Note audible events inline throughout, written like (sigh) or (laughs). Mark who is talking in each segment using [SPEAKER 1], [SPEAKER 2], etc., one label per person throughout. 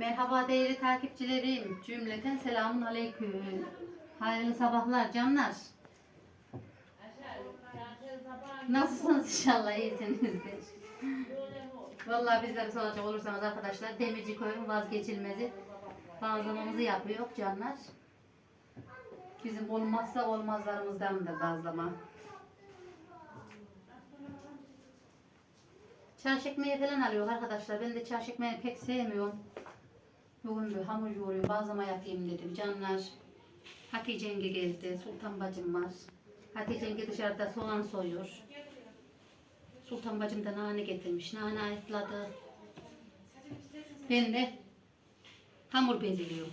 [SPEAKER 1] Merhaba değerli takipçilerim. Cümleten selamun aleyküm. Hayırlı sabahlar canlar. Nasılsınız inşallah iyisinizdir. Vallahi bizleri soracak olursanız arkadaşlar Demirci Köy'ün vazgeçilmezi bazlamamızı yapıyor canlar. Bizim olmazsa olmazlarımızdandır bazlama. Çarş ekmeği falan alıyor arkadaşlar. Ben de çarş ekmeği pek sevmiyorum. Bugün bir hamur yoğuruyor. Bazlama yapayım dedim. Canlar. Hatice yenge geldi. Sultan bacım var. Hatice yenge dışarıda soğan soyuyor. Sultan bacım da nane getirmiş. Nane ayıkladı. Ben de hamur beziliyorum.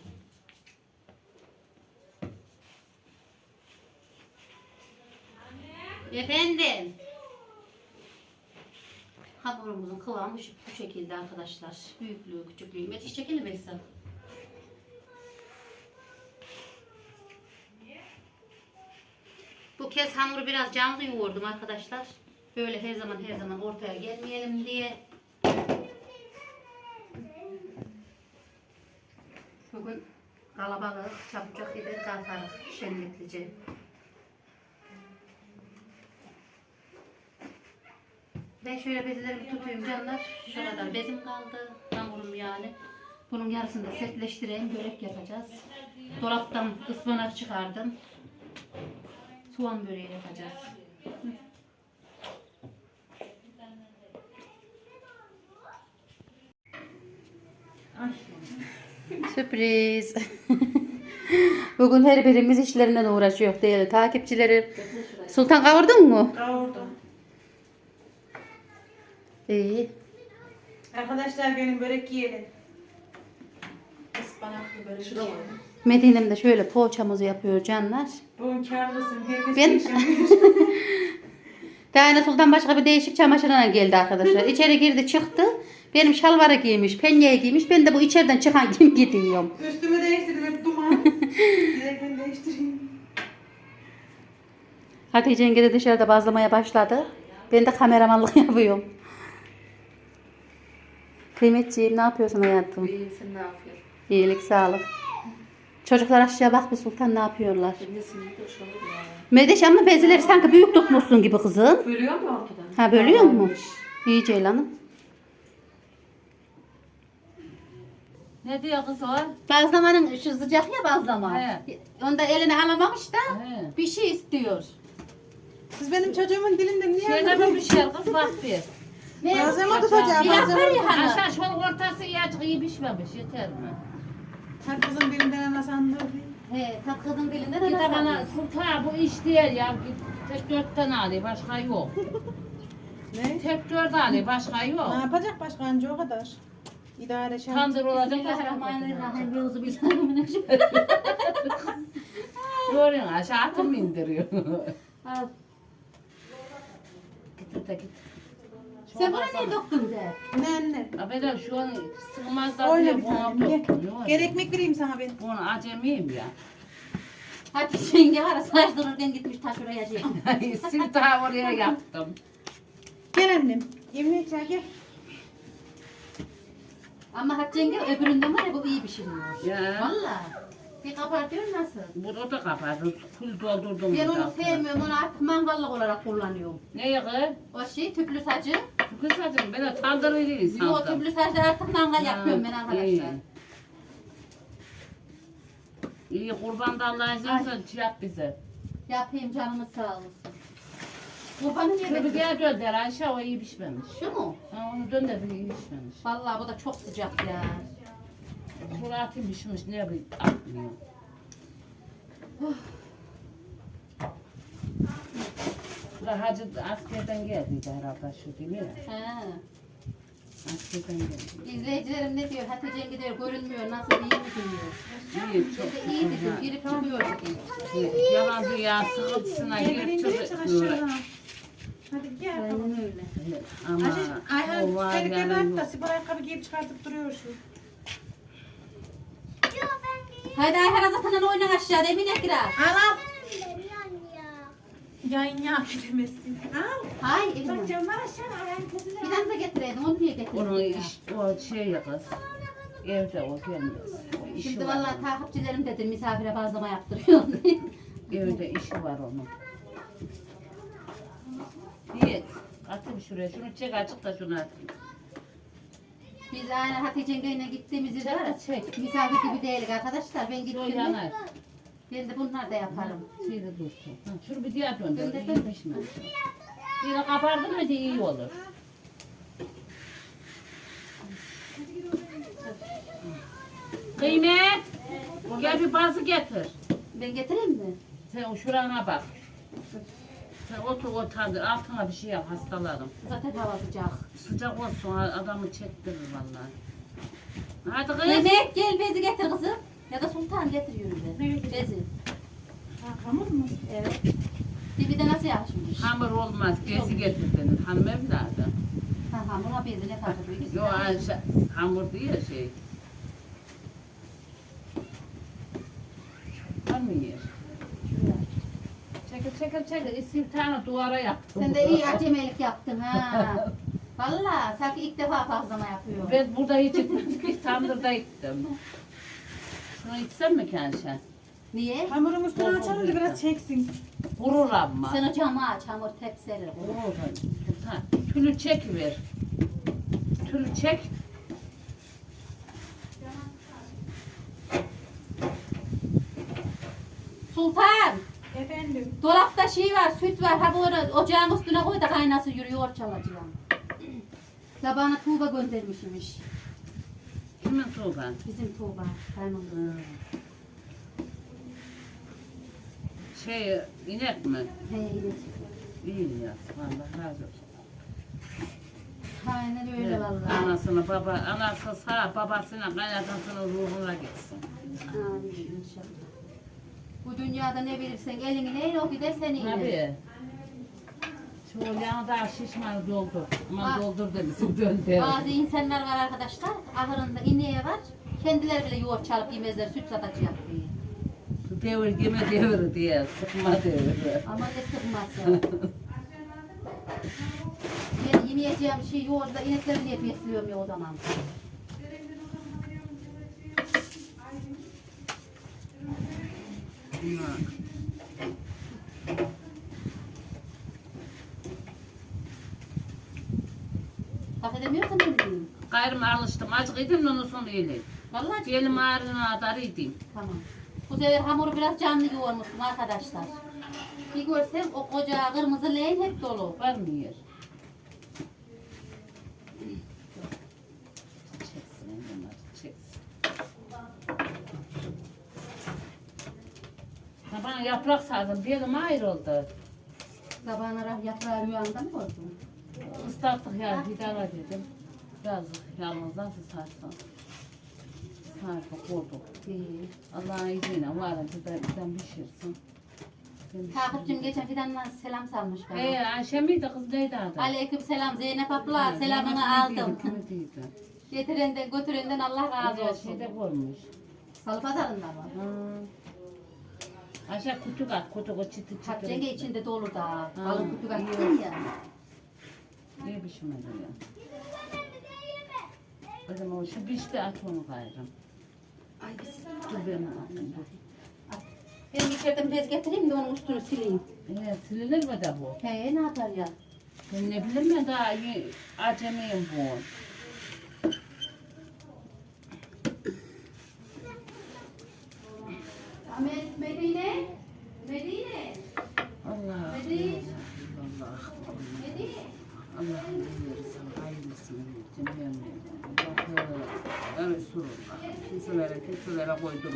[SPEAKER 1] Efendim. Hamurumuzun kıvamı şu, bu şekilde arkadaşlar. Büyüklüğü, küçüklüğü. Yetiş çekilir mi Esra? Bu kez hamuru biraz canlı yoğurdum arkadaşlar. Böyle her zaman her zaman ortaya gelmeyelim diye. Bugün kalabalık, çabucak gider kalkarız şenliklice. Ben şöyle bezelerimi tutayım canlar. Şu kadar bezim kaldı. Hamurum yani. Bunun yarısını da sertleştireyim. Börek yapacağız. Dolaptan ıspanak çıkardım. Soğan böreği yapacağız. Hı. (laughs) Sürpriz. (laughs) Bugün her birimiz işlerinden uğraşıyor değerli takipçilerim. Sultan kavurdun mu?
[SPEAKER 2] Kavurdum.
[SPEAKER 1] İyi.
[SPEAKER 2] Arkadaşlar benim börek yiyelim. Ispanaklı börek yiyelim.
[SPEAKER 1] Medine'm de şöyle poğaçamızı yapıyor canlar.
[SPEAKER 2] Bugün karlısın. Herkes
[SPEAKER 1] Ben-
[SPEAKER 2] yaşamıyor.
[SPEAKER 1] Tane (laughs) Sultan başka bir değişik çamaşırına geldi arkadaşlar. İçeri girdi çıktı. Benim şalvarı giymiş, penyeyi giymiş. Ben de bu içeriden çıkan kim gidiyorum.
[SPEAKER 2] Üstümü değiştirdim hep duman. (laughs) Giderken değiştireyim.
[SPEAKER 1] Hatice yenge de dışarıda bazlamaya başladı. Ben de kameramanlık (laughs) yapıyorum. Kıymetciğim ne yapıyorsun hayatım?
[SPEAKER 3] İyisin ne yapıyorsun?
[SPEAKER 1] İyilik, sağlık. Çocuklar aşağı bak bir sultan ne yapıyorlar?
[SPEAKER 3] Ya.
[SPEAKER 1] Medeş ama bezileri sanki büyük tutmuşsun gibi kızım.
[SPEAKER 3] Bölüyor mu ortadan?
[SPEAKER 1] Ha bölüyor mu? İyi Ceylan'ım.
[SPEAKER 3] Ne diyor kız o?
[SPEAKER 1] Bazlamanın şu sıcak ya bazlama.
[SPEAKER 3] He.
[SPEAKER 1] Onda eline alamamış da
[SPEAKER 3] He.
[SPEAKER 1] bir şey istiyor.
[SPEAKER 2] Siz benim çocuğumun dilinden niye
[SPEAKER 3] Şöyle mi pişer kız bak bir.
[SPEAKER 1] Ne?
[SPEAKER 2] Malzeme tutacağım.
[SPEAKER 1] Bir laf var
[SPEAKER 2] Malzeme.
[SPEAKER 1] ya hani.
[SPEAKER 3] Aşağı şu ortası iyi açık iyi pişmemiş yeter mi?
[SPEAKER 2] Her kızın dilinden ana sandığı.
[SPEAKER 1] He, tat kızın dilinde de
[SPEAKER 3] Bir de
[SPEAKER 1] nasıl
[SPEAKER 3] bana sultan bu iş değil ya. (laughs) Tek dört tane alıyor başka yok.
[SPEAKER 2] Ne?
[SPEAKER 3] Tek dört alıyor başka
[SPEAKER 2] Ne
[SPEAKER 3] yok.
[SPEAKER 2] yapacak başka anca o kadar. İdare şart.
[SPEAKER 3] Tandır olacak.
[SPEAKER 1] Bismillahirrahmanirrahim. Yavzu bismillahirrahmanirrahim. (laughs)
[SPEAKER 3] Görüyorsun aşağı atı mı indiriyor?
[SPEAKER 1] Al.
[SPEAKER 3] Git de git.
[SPEAKER 1] Sen buna ne doktun de?
[SPEAKER 2] Ne anne?
[SPEAKER 3] Abi şu an sığmaz da
[SPEAKER 2] Oyna
[SPEAKER 3] diye
[SPEAKER 2] bir
[SPEAKER 3] buna
[SPEAKER 2] tane. Gel.
[SPEAKER 3] dokunuyor.
[SPEAKER 2] Gel ekmek vereyim sana ben.
[SPEAKER 3] Bunu acemiyim ya.
[SPEAKER 1] Hadi yenge var ya saç dururken gitmiş taş oraya şey. (laughs)
[SPEAKER 3] Sil daha oraya yaptım.
[SPEAKER 2] Gel annem. Yemeğe çay gel.
[SPEAKER 1] Ama Hatice yenge öbüründen var ya bu iyi pişiriyor.
[SPEAKER 3] Ya.
[SPEAKER 1] Valla. Bir kabartıyor nasıl?
[SPEAKER 3] Bunu da kapattım. Kul doldurdum.
[SPEAKER 1] Ben
[SPEAKER 3] bir
[SPEAKER 1] onu
[SPEAKER 3] daha.
[SPEAKER 1] sevmiyorum. Onu artık mangallık olarak kullanıyorum.
[SPEAKER 3] Ne yakı?
[SPEAKER 1] O şey tüplü sacı.
[SPEAKER 3] Kız saçım ben de tandırıydı
[SPEAKER 1] Yo
[SPEAKER 3] sandım.
[SPEAKER 1] tüplü sacı artık mangal yapıyorum ben arkadaşlar.
[SPEAKER 3] iyi. Kurban da Allah'a izin şey yap bize.
[SPEAKER 1] Yapayım canımız sağ olsun. Kurbanı
[SPEAKER 3] Şunu
[SPEAKER 1] bekliyorsun?
[SPEAKER 3] gel gönder Ayşe o iyi pişmemiş.
[SPEAKER 1] Şu mu?
[SPEAKER 3] Ha, onu dönder iyi pişmemiş.
[SPEAKER 1] Vallahi bu da çok sıcak ya.
[SPEAKER 3] Suratı pişmiş ne bir atmıyor. Ulan hacı askerden geldiydi herhalde şu değil mi?
[SPEAKER 1] He.
[SPEAKER 3] Askerden geldi.
[SPEAKER 1] İzleyicilerim ne diyor? Hatice yenge diyor görünmüyor. Nasıl iyi mi diyor?
[SPEAKER 3] İyi çok.
[SPEAKER 1] Dedi iyi dedim. Girip çıkıyor dedim.
[SPEAKER 3] Yalan dünya sıkıntısına girip çıkıyor.
[SPEAKER 2] Hadi gel.
[SPEAKER 1] Aynen öyle.
[SPEAKER 3] Ama
[SPEAKER 2] Ayşe, Ayhan
[SPEAKER 3] o var
[SPEAKER 2] tehlikeli
[SPEAKER 3] yani yok.
[SPEAKER 2] spor ayakkabı giyip çıkartıp duruyor şu.
[SPEAKER 1] Haydi Ayhan zaten oynan aşağıda Emine girer.
[SPEAKER 2] Al al. Yayın ya gidemezsin. Al.
[SPEAKER 1] Hay Emine.
[SPEAKER 2] Bak camlar aşağı ayağın közüne.
[SPEAKER 1] Bir tane de getireydin. Onu niye getirdin?
[SPEAKER 3] Onun
[SPEAKER 1] ya?
[SPEAKER 3] iş, o şey ya kız. Evde o gelmez. İşi
[SPEAKER 1] Şimdi
[SPEAKER 3] var
[SPEAKER 1] vallahi
[SPEAKER 3] onun.
[SPEAKER 1] takipçilerim dedi misafire bazlama yaptırıyor. (laughs)
[SPEAKER 3] Evde işi var onun. İyi. Atayım şuraya. Şunu çek açık da şunu atayım.
[SPEAKER 1] Biz aynı Hatice yengeyle gittiğimiz yerde
[SPEAKER 3] Çek.
[SPEAKER 1] misafir gibi değiliz arkadaşlar. Ben
[SPEAKER 3] O
[SPEAKER 1] gittim.
[SPEAKER 3] yanar.
[SPEAKER 1] Ben de bunlar da yaparım.
[SPEAKER 3] Şöyle dursun. Ha, şunu bir diğer döndür.
[SPEAKER 1] Döndür,
[SPEAKER 3] İyi
[SPEAKER 1] döndür.
[SPEAKER 3] pişmez. Bir kapardın mı diye iyi olur. Kıymet. Gel bir bazı getir.
[SPEAKER 1] Ben getireyim mi?
[SPEAKER 3] Sen o şurana bak. Sen otur o tandır. Altına bir şey yap hastalarım.
[SPEAKER 1] Zaten hava sıcak.
[SPEAKER 3] Sıcak olsun adamı çektirir vallahi. Hadi kız.
[SPEAKER 1] Mehmet gel bezi getir kızım. Ya da Sultan getir yürü de. Bezi.
[SPEAKER 2] Ha, hamur mu?
[SPEAKER 1] Evet. Dibi de nasıl yakışmış?
[SPEAKER 3] Hamur olmaz. Gezi getir denir. Hanım evladı.
[SPEAKER 1] Ha ha buna bezi ne takılıyor?
[SPEAKER 3] Yo Ayşe, hamur değil ya şey. Var mı yer? Çekil çekil çekil. İsim tane duvara yaptım.
[SPEAKER 1] Sen de iyi acemelik yaptın ha. Valla sanki ilk defa bazlama yapıyor.
[SPEAKER 3] Ben burada hiç (laughs) gitmedim. Tandırda gittim. Şunu içsem mi kendisi?
[SPEAKER 1] Niye?
[SPEAKER 2] Hamurun üstünü
[SPEAKER 3] Bol bol
[SPEAKER 2] açalım da biraz çeksin.
[SPEAKER 3] Vurur ama.
[SPEAKER 1] Sen o camı aç hamur tepsileri.
[SPEAKER 3] Vurur. Ha, Tülü çek ver. Tülü çek.
[SPEAKER 1] Sultan!
[SPEAKER 2] Efendim.
[SPEAKER 1] Dolapta şey var, süt var. Ha bu ara ocağın üstüne koy da kaynasın yürüyor çalacağım. Sabahına Tuğba göndermişmiş.
[SPEAKER 3] Kimin tuğban?
[SPEAKER 1] Bizim Tuğba. Kaynımız.
[SPEAKER 3] Şey inek mi?
[SPEAKER 1] He iyi.
[SPEAKER 3] İyi ya. Allah razı olsun.
[SPEAKER 1] Aynen öyle vallahi.
[SPEAKER 3] Anasını baba, anası sağ, babasına kaynatmasının ruhuna gitsin.
[SPEAKER 1] Amin inşallah. Bu dünyada ne verirsen elini neyle o gider seni iner.
[SPEAKER 3] Tabii. Şu yanı daha şişman doldur. Aman doldur demişsin döndü.
[SPEAKER 1] Bazı insanlar var arkadaşlar, ahırında ineği var. Kendileri bile yoğurt çalıp yemezler, süt satacak diye.
[SPEAKER 3] Devir yeme devir diye, sıkma deviri.
[SPEAKER 1] Ama ne sıkması. ben yemeyeceğim şey yoğurtla inekleri niye besliyorum ya o zaman. Bak edemiyorsan ne
[SPEAKER 3] Gayrıma alıştım. Azıcık yedim de onun sonu iyiydi.
[SPEAKER 1] Vallahi
[SPEAKER 3] Belim ağrına kadar yedim.
[SPEAKER 1] Tamam. Bu sefer hamuru biraz canlı yoğurmuşsun arkadaşlar. Bir görsem o koca kırmızı leğen hep dolu.
[SPEAKER 3] Var mı yer? Çeksin bunlar, çeksin. Ha, Bana yaprak sardım, belim ayrıldı.
[SPEAKER 1] Sabahına yaprağı rüyanda mı gördün?
[SPEAKER 3] Islattık ya, idare dedim. Yazık, yalnız nasıl sarsın? Sardık, vurduk.
[SPEAKER 1] İyi.
[SPEAKER 3] Allah'ın izniyle var bir de bizden pişirsin.
[SPEAKER 1] Takipçim
[SPEAKER 3] pişireyim.
[SPEAKER 1] geçen fidandan selam salmış bana.
[SPEAKER 3] Ee, Ayşe miydi kız neydi adı?
[SPEAKER 1] Aleyküm selam Zeynep abla
[SPEAKER 3] Ee,
[SPEAKER 1] selamını
[SPEAKER 3] Zeynep
[SPEAKER 1] aldım.
[SPEAKER 3] kimi değildi?
[SPEAKER 1] Getirenden götürenden Allah razı olsun.
[SPEAKER 3] Şeyde koymuş.
[SPEAKER 1] Salı pazarında var.
[SPEAKER 3] Ha. Aşağı kutu kat, kutu kutu çıtı çıtı.
[SPEAKER 1] Hatice içinde dolu da.
[SPEAKER 3] Ha.
[SPEAKER 1] Alın kutu kaçtın ya.
[SPEAKER 3] Niye pişmedi ya? O zaman şu pişti aç onu gayrım.
[SPEAKER 1] Ay.
[SPEAKER 3] Dur ben atayım dur.
[SPEAKER 1] Ben içeriden bez getireyim de onun üstünü sileyim.
[SPEAKER 3] Ee, silinir mi de bu?
[SPEAKER 1] He ne yapar ya?
[SPEAKER 3] Ben ne bileyim ben daha iyi acemiyim bu.
[SPEAKER 1] Ahmet Medine. Medine.
[SPEAKER 3] Allah.
[SPEAKER 1] Hadi.
[SPEAKER 3] Allah.
[SPEAKER 1] Medine.
[SPEAKER 3] Allah'ım verirsin, hayırlısını versin, ben Allah'ım, Resulullah, kimselere,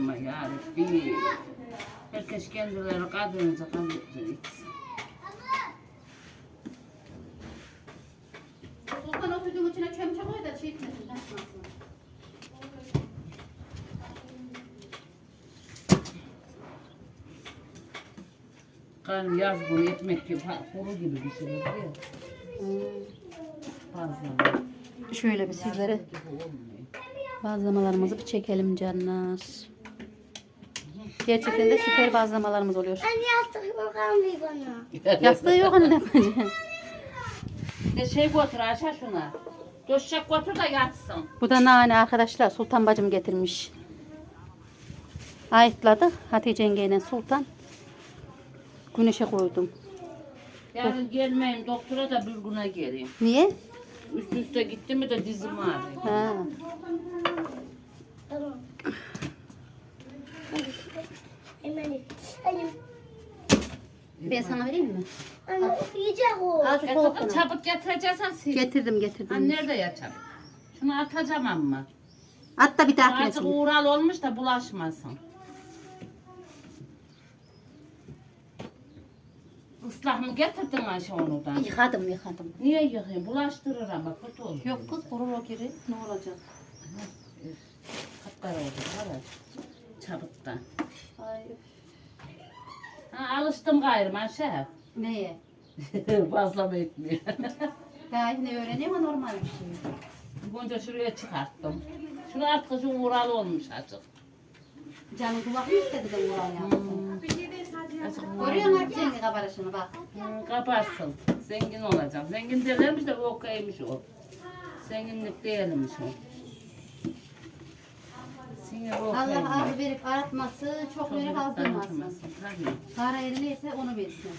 [SPEAKER 3] koydurma ya Rabbi. Herkes kendileri kadınca içsin.
[SPEAKER 1] Sultan o sütün içine çömçe koy da şey taşmasın.
[SPEAKER 3] Kan yaz bunu ekmek gibi, kuru gibi pişirir ya. Fazla.
[SPEAKER 1] Şöyle bir sizlere bazlamalarımızı bir çekelim canlar. Gerçekten de süper bazlamalarımız oluyor.
[SPEAKER 4] Anne yastık bakalım bir bana.
[SPEAKER 1] Yastığı yok hani ne (laughs) yapacaksın?
[SPEAKER 3] Bir de şey götür aşağı şuna. Döşek götür da yatsın.
[SPEAKER 1] Bu da nane arkadaşlar. Sultan bacım getirmiş. Ayıtladık. Hatice yengeyle Sultan. Güneşe koydum.
[SPEAKER 3] Yarın gelmeyeyim doktora da bir güne geleyim.
[SPEAKER 1] Niye?
[SPEAKER 3] Üst üste gitti mi de dizim ağrıyor.
[SPEAKER 1] Ha.
[SPEAKER 4] Annem,
[SPEAKER 1] Ben sana vereyim mi?
[SPEAKER 4] anne o.
[SPEAKER 1] Al şu
[SPEAKER 3] E
[SPEAKER 1] soğuk
[SPEAKER 3] kızım
[SPEAKER 1] bunu.
[SPEAKER 3] çabuk getireceksen sil.
[SPEAKER 1] Getirdim getirdim.
[SPEAKER 3] Ha nerede ya çabuk? Şunu atacağım ama.
[SPEAKER 1] At da bir daha
[SPEAKER 3] Artık
[SPEAKER 1] kesin.
[SPEAKER 3] uğral olmuş da bulaşmasın. Islah mı getirdin Ayşe onudan?
[SPEAKER 1] Yıkadım yıkadım.
[SPEAKER 3] Niye yıkayın? Bulaştırır ama kötü olur.
[SPEAKER 1] Yok kız kurur o geri. Ne olacak?
[SPEAKER 3] Kapkara oldu. Evet. Çabuktan.
[SPEAKER 1] Ay,
[SPEAKER 3] Ha, alıştım gayrı Ayşe.
[SPEAKER 1] neye? (laughs)
[SPEAKER 3] Fazla mı etmiyor? (laughs)
[SPEAKER 1] Daha yine öğreniyor ama normal bir şey.
[SPEAKER 3] Bunca şuraya çıkarttım. Şunu artık şu uğral olmuş azıcık.
[SPEAKER 1] Canım kulak mı istedi de uğray yapsın?
[SPEAKER 3] Azıcık
[SPEAKER 1] Görüyor musun yenge kabarışını bak.
[SPEAKER 3] Hı, kaparsın. Zengin olacak. Zengin derlermiş de okeymiş o. Zenginlik değilmiş o.
[SPEAKER 1] Allah az verip artması, çok verip azdırmasın. Para yeri neyse onu versin.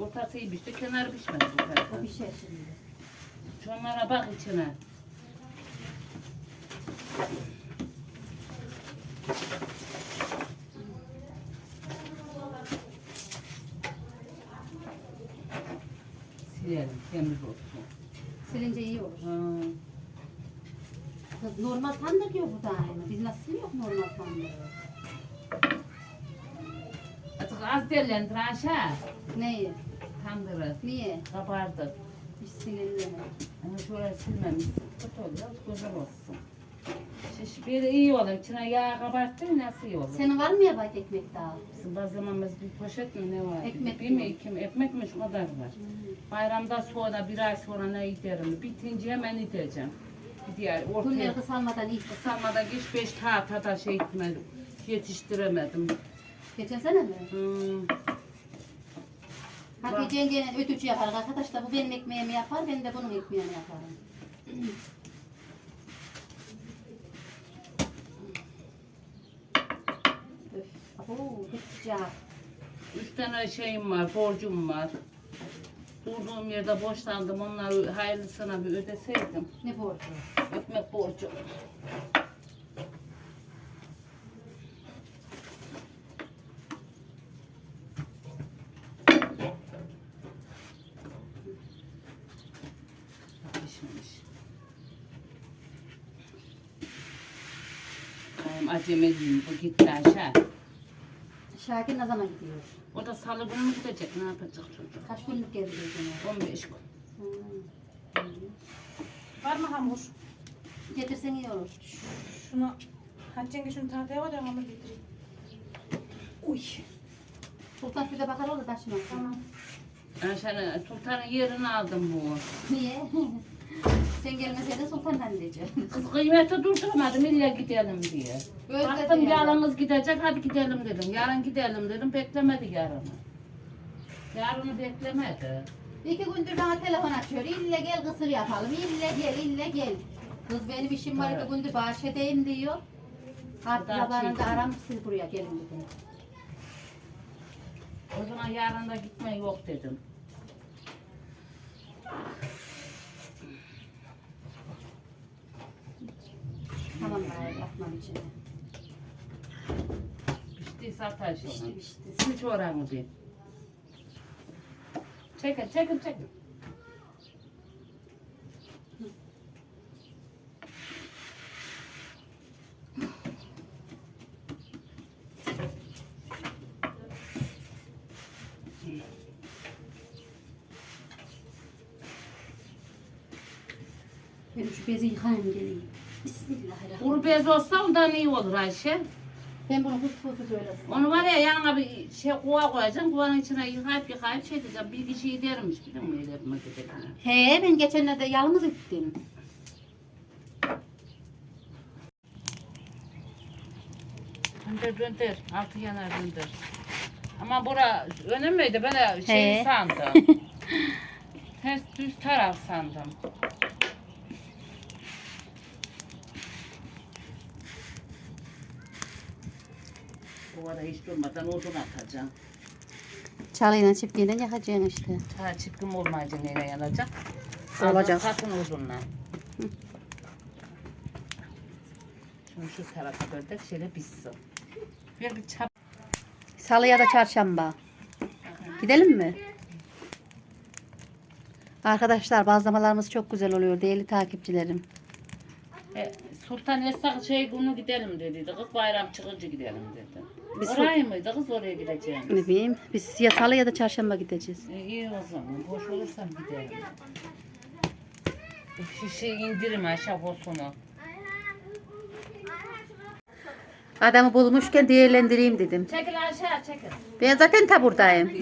[SPEAKER 3] Ortası iyi pişti, kenarı pişmedi bu
[SPEAKER 1] O şey şimdi.
[SPEAKER 3] Şunlara bak içine. Silelim, temiz olsun.
[SPEAKER 1] Silince iyi olur.
[SPEAKER 3] Ha.
[SPEAKER 1] Kız normal tandır diyor bu da aynı. Biz nasıl yok normal tandır?
[SPEAKER 3] Artık az derlendir aşağı.
[SPEAKER 1] Neyi?
[SPEAKER 3] Tandırı.
[SPEAKER 1] Niye?
[SPEAKER 3] Kabardı.
[SPEAKER 1] Hiç silinmedi.
[SPEAKER 3] Ama şuraya silmemiz kötü oluyor, güzel olsun. Şiş bir iyi olur, içine yağ kabarttın nasıl iyi olur?
[SPEAKER 1] Senin var mı ya bak ekmek daha?
[SPEAKER 3] Bizim bazlamamız bir poşet mi ne var?
[SPEAKER 1] Ekmek
[SPEAKER 3] bir
[SPEAKER 1] mi?
[SPEAKER 3] mi iki mi? O kadar var. Bayramda sonra bir ay sonra ne giderim? Bitince hemen gideceğim. Diğer ortaya
[SPEAKER 1] Bunları kısalmadan iyi.
[SPEAKER 3] kısalmadan geç beş tahta da şey etmedim. Yetiştiremedim.
[SPEAKER 1] Geçen sene mi?
[SPEAKER 3] Hmm.
[SPEAKER 1] Hatice yengenin ötücü yapar. Arkadaşlar bu benim ekmeğimi yapar, ben de bunun ekmeğini yaparım. Abo, çok sıcak.
[SPEAKER 3] Üç tane şeyim var, borcum var. Durduğum yerde boşlandım. Onları hayırlısına bir ödeseydim.
[SPEAKER 1] Ne borcu?
[SPEAKER 3] Ekmek borcu. Pişmemiş. Benim acemiyim bu gitti aşağı.
[SPEAKER 1] Şakir ne zaman gidiyor?
[SPEAKER 3] O da salı günü mü gidecek? Ne yapacak çocuk?
[SPEAKER 1] Kaç günlük gelecek gene?
[SPEAKER 3] 15 gün.
[SPEAKER 1] Hmm.
[SPEAKER 2] Var mı hamur?
[SPEAKER 1] Getirsen iyi olur.
[SPEAKER 2] Şunu Hatice'nge şunu tahtaya koy da hamur getireyim. Uy.
[SPEAKER 1] Sultan şurada bakar olur taşıma.
[SPEAKER 2] Tamam.
[SPEAKER 3] Ayşe'nin sultanın yerini aldım bu.
[SPEAKER 1] Niye? (laughs) Sen gelmeseydin Sultan'dan diyeceğim. (laughs)
[SPEAKER 3] Kız kıymeti durdurmadım illa gidelim diye.
[SPEAKER 1] Özledi
[SPEAKER 3] Baktım
[SPEAKER 1] yani.
[SPEAKER 3] yarınız gidecek hadi gidelim dedim. Yarın gidelim dedim beklemedi yarını. Yarını beklemedi.
[SPEAKER 1] İki gündür bana telefon açıyor. İlle gel kısır yapalım. İlle gel, ille gel. Kız benim işim var iki gündür bahçedeyim diyor. Artık
[SPEAKER 3] Daha
[SPEAKER 1] zamanında
[SPEAKER 3] çektim.
[SPEAKER 1] aram siz buraya gelin dedi.
[SPEAKER 3] O zaman yarın da gitme yok dedim.
[SPEAKER 1] Tamam bari yapmam için.
[SPEAKER 3] Piştiyse atar şu
[SPEAKER 1] Pişti pişti.
[SPEAKER 3] Hiç oranı değil. Çekin çekin çekin.
[SPEAKER 1] Ben şu bezi yıkayayım geleyim.
[SPEAKER 3] Bez olsa ondan iyi olur Ayşe.
[SPEAKER 1] Ben bunu hız hızlı söylesin.
[SPEAKER 3] Onu var ya yanına bir şey kova koyacaksın. Kovanın içine yıkayıp yıkayıp şey diyeceğim. Bir kişi dermiş biliyor musun? Öyle gerektiğini.
[SPEAKER 1] He ben geçenlerde yalnız gittim.
[SPEAKER 3] Döndür döndür. Altı yanar döndür. Ama bura önemliydi. Ben de şey
[SPEAKER 1] He.
[SPEAKER 3] sandım. (laughs) Ters düz taraf sandım. Hiç durmadan odun atacağım.
[SPEAKER 1] Çalıyla çiftliğinden yakacaksın işte.
[SPEAKER 3] Ta çipkim olmayınca neyle yanacak?
[SPEAKER 1] Olacak.
[SPEAKER 3] Satın odunla. Şimdi şu tarafa döndük şöyle pişsin. Bir bir çap.
[SPEAKER 1] Salı ya da çarşamba. Gidelim mi? Arkadaşlar bazlamalarımız çok güzel oluyor değerli takipçilerim.
[SPEAKER 3] E, Sultan Esnaf şey günü gidelim dediydi. Kız bayram çıkınca gidelim dedi.
[SPEAKER 1] Biz
[SPEAKER 3] Oraya mıydı kız oraya gideceğim.
[SPEAKER 1] Ne bileyim biz ya salı ya da çarşamba gideceğiz.
[SPEAKER 3] E, iyi o zaman. Boş olursam gidelim. E, Şu şey indirim aşağı bosunu.
[SPEAKER 1] Adamı bulmuşken değerlendireyim dedim.
[SPEAKER 3] Çekil aşağı çekil.
[SPEAKER 1] Ben zaten (laughs)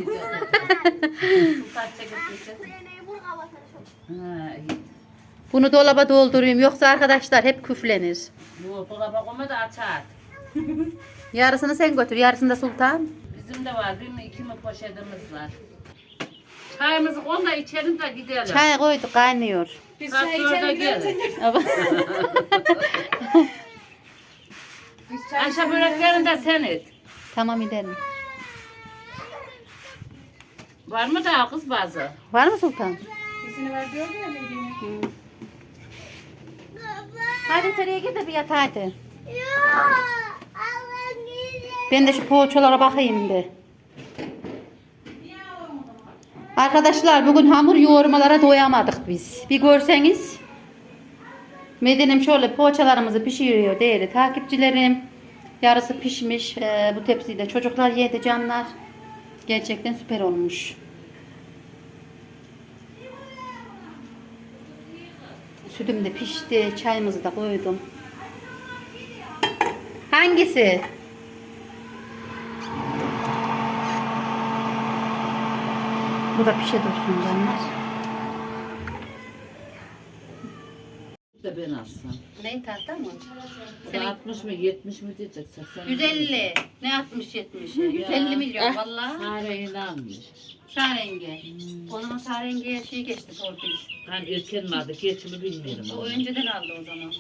[SPEAKER 3] çekil. Ha, iyi.
[SPEAKER 1] Bunu dolaba doldurayım yoksa arkadaşlar hep küflenir.
[SPEAKER 3] Bu dolaba koyma da açar. (laughs)
[SPEAKER 1] Yarısını sen götür yarısını da Sultan.
[SPEAKER 3] Bizim de var bir mi iki mi poşetimiz var. Çayımızı koy da içelim de gidelim.
[SPEAKER 1] Çay koyduk kaynıyor.
[SPEAKER 2] Biz çay içelim gidelim (laughs)
[SPEAKER 3] Ayşe böreklerini de sen et.
[SPEAKER 1] tamam gidelim.
[SPEAKER 3] Var mı daha kız bazı?
[SPEAKER 1] Var mı Sultan?
[SPEAKER 2] İkisini ver diyordu ya Medine'ye.
[SPEAKER 1] Hadi içeriye gir de bir yat hadi. Ben de şu poğaçalara bakayım bir. Arkadaşlar bugün hamur yoğurmalara doyamadık biz. Bir görseniz. Medine'm şöyle poğaçalarımızı pişiriyor değerli takipçilerim. Yarısı pişmiş. Ee, bu tepsiyi de çocuklar yedi canlar. Gerçekten süper olmuş. Sütüm de pişti. Çayımızı da koydum. Hangisi? Bu da pişe dursun canlar.
[SPEAKER 3] de ben alsam.
[SPEAKER 1] Neyin tahta mı?
[SPEAKER 3] Bu da 60 mı 70 mi diyecek 80 mi?
[SPEAKER 1] 150. Ne 60 70? 150 milyon vallahi.
[SPEAKER 3] Sareyi almış.
[SPEAKER 1] Sarenge. O zaman Sarenge'ye şey geçti torpil.
[SPEAKER 3] Hani erken mi aldı geç mi bilmiyorum.
[SPEAKER 1] O önceden aldı o zaman.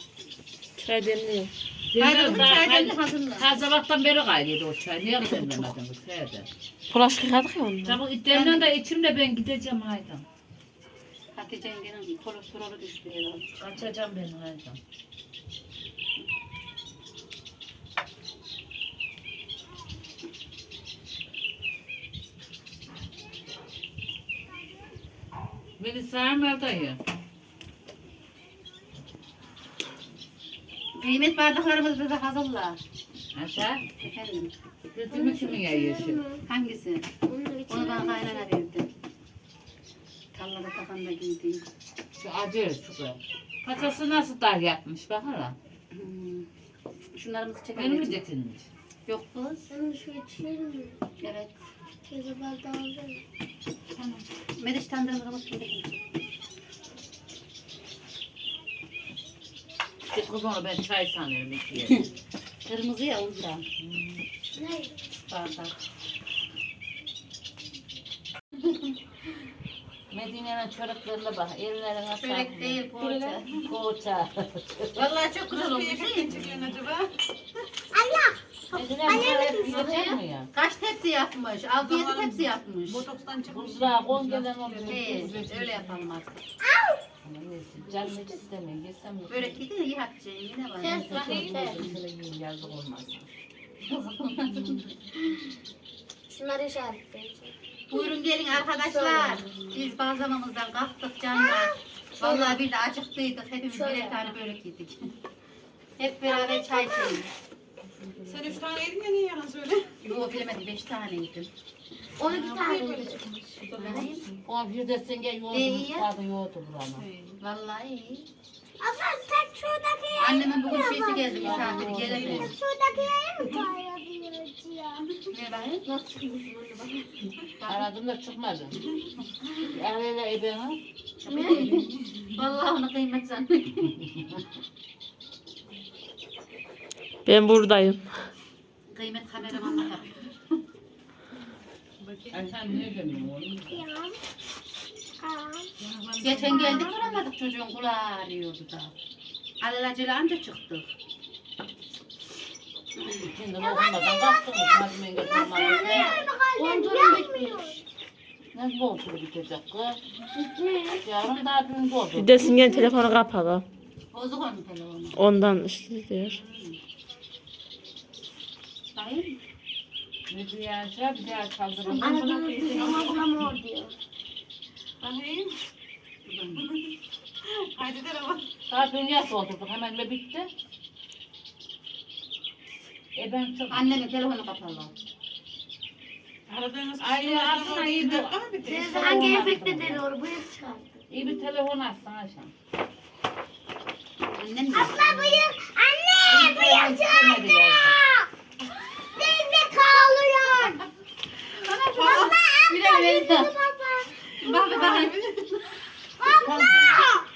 [SPEAKER 3] Demliyor.
[SPEAKER 1] Hayır,
[SPEAKER 3] Hayır,
[SPEAKER 1] kızım, çay demli, hazırla.
[SPEAKER 3] Her sabahtan beri gayrıydı o çay. Niye demlemedin bu seyde?
[SPEAKER 2] Bulaşık yıkadık ya onunla.
[SPEAKER 3] De içim de ben gideceğim haydan.
[SPEAKER 1] Hatice yengenin kolesterolü düştü herhalde.
[SPEAKER 3] Kaçacağım ben haydan. Beni sağırma dayı.
[SPEAKER 1] Kıymet bardaklarımızı da hazırla.
[SPEAKER 3] Aşağı.
[SPEAKER 1] Efendim.
[SPEAKER 3] Götümü kimin yiyorsun?
[SPEAKER 1] Hangisi? Onu bana kaynana verdi. Tarlada kafanda giydiğim.
[SPEAKER 3] Şu acı şu. Paçası nasıl dar yapmış bak hala.
[SPEAKER 1] Hmm. Şunlarımızı
[SPEAKER 3] Benim mi
[SPEAKER 1] çekelim.
[SPEAKER 3] getirmiş?
[SPEAKER 1] Yok kız.
[SPEAKER 4] Ben şu içeyim mi?
[SPEAKER 1] Evet.
[SPEAKER 4] Teyze bardağı alacağım.
[SPEAKER 1] Tamam. Mediş tandırımızı çekelim.
[SPEAKER 3] Git kız onu ben çay sanıyorum ikiye. (laughs)
[SPEAKER 1] Kırmızı ya ondan.
[SPEAKER 4] Ne?
[SPEAKER 1] Bardak.
[SPEAKER 3] Medine'nin çöreklerine bak. Ellerine sağlık.
[SPEAKER 1] Çörek değil poğaça.
[SPEAKER 3] Poğaça. (laughs)
[SPEAKER 1] Vallahi çok güzel olmuş.
[SPEAKER 2] Çıkıyorsun acaba?
[SPEAKER 3] Medine bu kadar yapacak mı ya?
[SPEAKER 1] Kaç tepsi yapmış? 6-7 tepsi yapmış.
[SPEAKER 2] Botokstan çıkmış.
[SPEAKER 3] Buzluğa kon gelen olur.
[SPEAKER 1] He, öyle yapalım artık.
[SPEAKER 3] Ama neyse, Canım hiç istemiyor. Yesem mi?
[SPEAKER 1] Börek yedi de iyi Hatice. Yine var.
[SPEAKER 4] Kes bak yeter.
[SPEAKER 3] Yiyeyim, Yazık olmaz.
[SPEAKER 4] Şunları işaretleyeceğim.
[SPEAKER 1] Buyurun gelin arkadaşlar. Biz bazlamamızdan kalktık canlar. Vallahi bir de acıktıydık. Hepimiz birer tane börek yedik. (laughs) Hep beraber çay içelim.
[SPEAKER 2] Sen üç tane yedin ya niye yalan söyle?
[SPEAKER 1] Yo bilemedim 5 tane yedim.
[SPEAKER 4] 12 tane.
[SPEAKER 1] Vereyim.
[SPEAKER 3] O bir de sen yoğurdun.
[SPEAKER 1] ya.
[SPEAKER 3] Vardı yoğurdu buranın.
[SPEAKER 1] Vallahi.
[SPEAKER 4] Ama sen şuradaki
[SPEAKER 1] Annemin bugün şeysi geldi misafiri gelemedi.
[SPEAKER 4] Şuradaki yere mi koyabiliyoruz ya?
[SPEAKER 1] Ne bakayım?
[SPEAKER 4] Nasıl çıkmışsın bana
[SPEAKER 3] Aradım da çıkmadı. Arayla ebena.
[SPEAKER 1] Vallahi onu kıymet zannediyorum.
[SPEAKER 5] Ben buradayım.
[SPEAKER 1] Kıymet kameramanla yapıyor.
[SPEAKER 3] Ay sen ne demiyorsun oğlum?
[SPEAKER 1] Geçen geldik duramadık çocuğun kulağı ağrıyordu da. Alelacele anca çıktık.
[SPEAKER 3] Şimdi okulmadan kalktınız. Oturup bitecek kız? Yarın daha dün doldu.
[SPEAKER 5] Dedesin gene telefonu kapalı.
[SPEAKER 1] Bozuk onun telefonu.
[SPEAKER 5] Ondan işte diyor.
[SPEAKER 1] Bakayım.
[SPEAKER 3] Ne diyeceğim? Bir daha kaldırın.
[SPEAKER 4] Aradığınız bir ablam o diyor.
[SPEAKER 2] Bakayım. Haydi telefon.
[SPEAKER 3] Daha dünya doldurduk. Hemen de bitti. E ben çok...
[SPEAKER 1] Annemin telefonu kapalı.
[SPEAKER 2] Aradığınız
[SPEAKER 3] Ay, aslında iyi
[SPEAKER 2] Ama bir
[SPEAKER 4] Siz
[SPEAKER 2] de.
[SPEAKER 4] hangi efekte deniyor? Bıyık çıkarttı.
[SPEAKER 3] İyi bir telefon açsana Ayşem.
[SPEAKER 1] Annem?
[SPEAKER 4] Abla bıyık. Anne bıyık çıkarttı.
[SPEAKER 3] Hadi yavrum.
[SPEAKER 4] Nerede kalıyor? Baba Baba.
[SPEAKER 1] Bak bakayım.
[SPEAKER 4] Abla.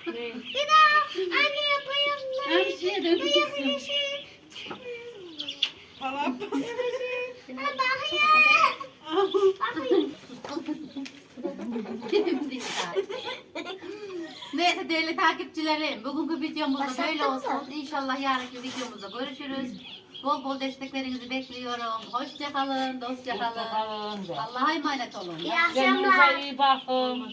[SPEAKER 3] Ne?
[SPEAKER 4] Bir daha anne bıyıkları.
[SPEAKER 1] Her şeye
[SPEAKER 4] şey.
[SPEAKER 2] Falan.
[SPEAKER 1] Neyse değerli takipçilerim, bugünkü videomuz da
[SPEAKER 4] Başlattın
[SPEAKER 1] böyle olsun. İnşallah yarınki videomuzda görüşürüz. Bol bol desteklerinizi bekliyorum. Hoşça kalın, dostça kalın.
[SPEAKER 3] Hoşçakalın.
[SPEAKER 1] Allah'a emanet olun.
[SPEAKER 4] İyi
[SPEAKER 3] Kendinize
[SPEAKER 4] akşamlar.
[SPEAKER 3] iyi bakın.